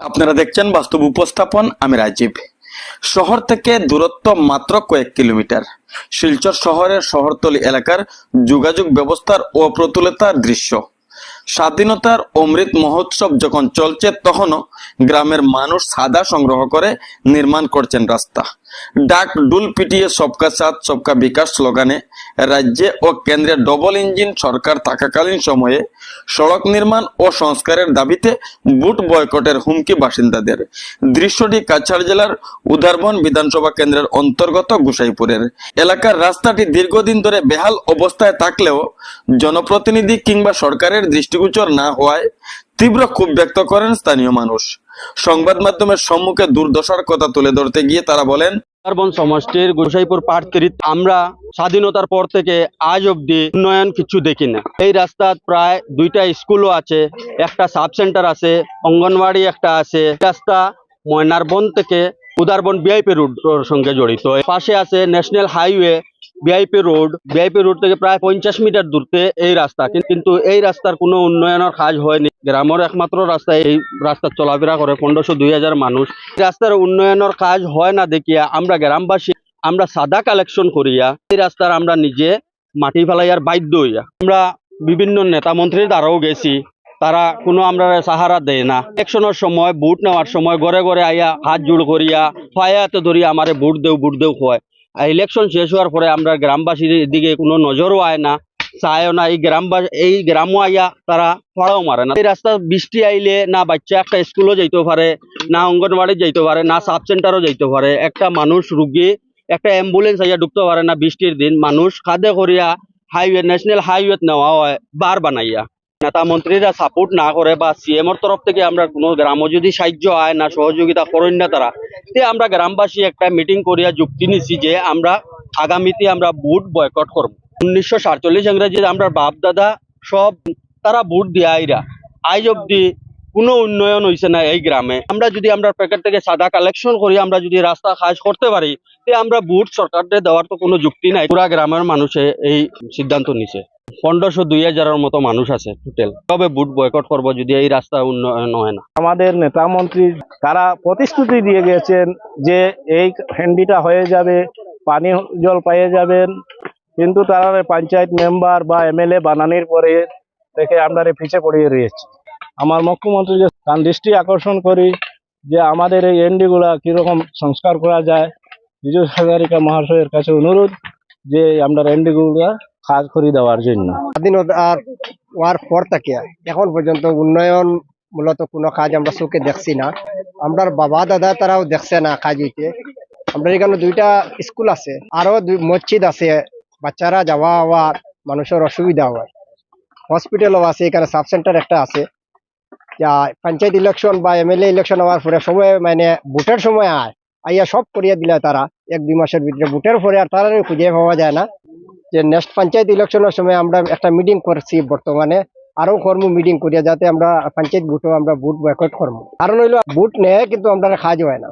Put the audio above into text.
আপনারা দেখছেন বাস্তব উপস্থাপন, আমি রাজীব। শহর থেকে দূরত্ব মাত্র কয়েক কিলোমিটার। শিলচর শহরের শহরতলি এলাকার যোগাযোগ ব্যবস্থার অপ্রতুলতার দৃশ্য। স্বাধীনতার অমৃত মহোৎসব যখন চলছে, তখনও গ্রামের মানুষ সাদা সংগ্রহ করে নির্মাণ করছেন রাস্তা। ডাক ডুল পিটিয়ে সবকা সাথ, সবকা বিকাশ স্লোগানে রাজ্যে ও কেন্দ্রে ডবল ইঞ্জিন সরকার থাকাকালীন সময়ে সড়ক নির্মাণ ও সংস্কারের দাবিতে বুট বয়কটের হুমকি বাসিন্দাদের। দৃশ্যটি কাছাড় জেলার উদারবন বিধানসভা কেন্দ্রের অন্তর্গত গুসাইপুরের। এলাকার রাস্তাটি দীর্ঘদিন ধরে বেহাল অবস্থায় থাকলেও জনপ্রতিনিধি কিংবা সরকারের দৃষ্টিগোচর না হওয়ায় তীব্র ক্ষোভ ব্যক্ত করেন স্থানীয় মানুষ। সংবাদ মাধ্যমের সম্মুখে দুর্দশার কথা তুলে ধরতে গিয়ে তারা বলেন সুন্দরবন সমষ্টির গোসাইপুর পাটতিরিত আমরা স্বাধীনতার পর থেকে আজ অবধি উন্নয়ন কিছু দেখি না। এই রাস্তার প্রায় দুইটা স্কুলও আছে, একটা সাব সেন্টার আছে, অঙ্গনওয়াড়ি একটা আছে। রাস্তা ময়নারবন থেকে উদারবন বিআইপি রোড সঙ্গে জড়িত। পাশে আছে national highway BIP road. BIP road থেকে প্রায় পঞ্চাশ মিটার দূরতে এই রাস্তা। কিন্তু এই রাস্তার কোনো উন্নয়নের কাজ হয়নি। গ্রামের একমাত্র রাস্তা এই রাস্তা চলাফেরা করে পনেরোশো দুই হাজার মানুষ। রাস্তার উন্নয়নের কাজ হয় না দেখিয়া আমরা গ্রামবাসী, আমরা সাদা কালেকশন করিয়া এই রাস্তার আমরা নিজে মাটি ফেলাইয়ার বাধ্য হইয়া। আমরা বিভিন্ন নেতা মন্ত্রীর দ্বারাও গেছি। তারা কোনো আমরা সাহারা দেয় না। ইলেকশনের সময় বুট নেওয়ার সময় ঘরে ঘরে আইয়া হাত জোড় করিয়া ফায়াতে ধরিয়া আমারে বুট দেও বুট দেও হয় আর ইলেকশন শেষ হওয়ার পরে আমরা গ্রামবাসীর দিকে কোনো নজরও আয় না, চায়ও না। এই গ্রামবাসী, এই গ্রামও আইয়া তারা পড়াও মারে না। এই রাস্তা বৃষ্টি আইলে না বাচ্চা একটা স্কুলও যাইতে পারে, না অঙ্গনবাড়ি যাইতে পারে, না সাব সেন্টারও যাইতে পারে। একটা মানুষ রুগী, একটা অ্যাম্বুলেন্স আইয়া ঢুকতে পারে না বৃষ্টির দিন। মানুষ খাদে করিয়া হাইওয়ে, ন্যাশনাল হাইওয়ে নেওয়া হয়, বার বানাইয়া। নেতা মন্ত্রীরা সাপোর্ট না করে বা সিএম এর তরফ থেকে আমরা কোনো গ্রামও যদি সাহায্য হয় না, সহযোগিতা করেন না তারা, তে আমরা গ্রামবাসী একটা মিটিং করিয়া যুক্তি নিছি যে আমরা আগামীতে আমরা বুট বয়কট করব। উনিশশো সাতচল্লিশ ইংরেজি আমরা বাপ দাদা সব তারা বুট দিয়ে আইরা আজ অব্দি কোনো উন্নয়ন হয়েছে না এই গ্রামে। আমরা যদি আমরা প্যাকেট থেকে সাদা কালেকশন করি, আমরা যদি রাস্তা কাজ করতে পারি, তে আমরা বুট সরকারকে দেওয়ার তো কোনো যুক্তি নাই। পুরা গ্রামের মানুষে এই সিদ্ধান্ত নিছে। পনেরোশো দুই হাজারের মতো মানুষ আছে টোটাল তবে বুট বয়কট করব যদি এই রাস্তা উন্নয়ন হয় না। আমাদের নেতা মন্ত্রী তারা প্রতিশ্রুতি দিয়ে গেছেন যে এই হ্যান্ডিটা হয়ে যাবে, পানি জল পেয়ে যাবেন। কিন্তু তারা পঞ্চায়েত মেম্বার বা এমএলএ বানানোর পরে থেকে আমরা পিছিয়ে পড়িয়ে রয়েছি। আমার মুখ্যমন্ত্রীকে তার দৃষ্টি আকর্ষণ করি যে আমাদের এই এনডিগুলা কীরকম সংস্কার করা যায় বিজু হাজারিকা মহাশয়ের কাছে অনুরোধ যে আমরা এনডিগুলা কাজ করে দেওয়ার জন্য। স্বাধীনতার পর থেকে এখন পর্যন্ত উন্নয়ন মূলত কোনো কাজ আমরা চোখে দেখছি না। আমরা বাবা, দাদা তারাও দেখছে না কাজ হইতে আমরা এখানে দুইটা স্কুল আছে আরও মসজিদ আছে, বাচ্চারা যাওয়া হওয়ার মানুষের অসুবিধা হয়। হসপিটালও আছে, এখানে সাব সেন্টার একটা আছে। যা পঞ্চায়েত ইলেকশন বা এমএলএ ইলেকশন হওয়ার পরে সময় মানে ভোটের সময় আয়, আইয়া সব করিয়া দিলে তারা, এক দুই মাসের ভিতরে ভোটের পরে আর তারা খুঁজে পাওয়া যায় না। যে নেক্সট পঞ্চায়েত ইলেকশনের সময় আমরা একটা মিটিং করছি বর্তমানে। আরও কর্ম মিটিং করিয়া যাতে আমরা পঞ্চায়েত ভোটও আমরা ভোট বয়কট করব। কারণ হইল ভোট নেয় কিন্তু আমরা কাজ হয় না।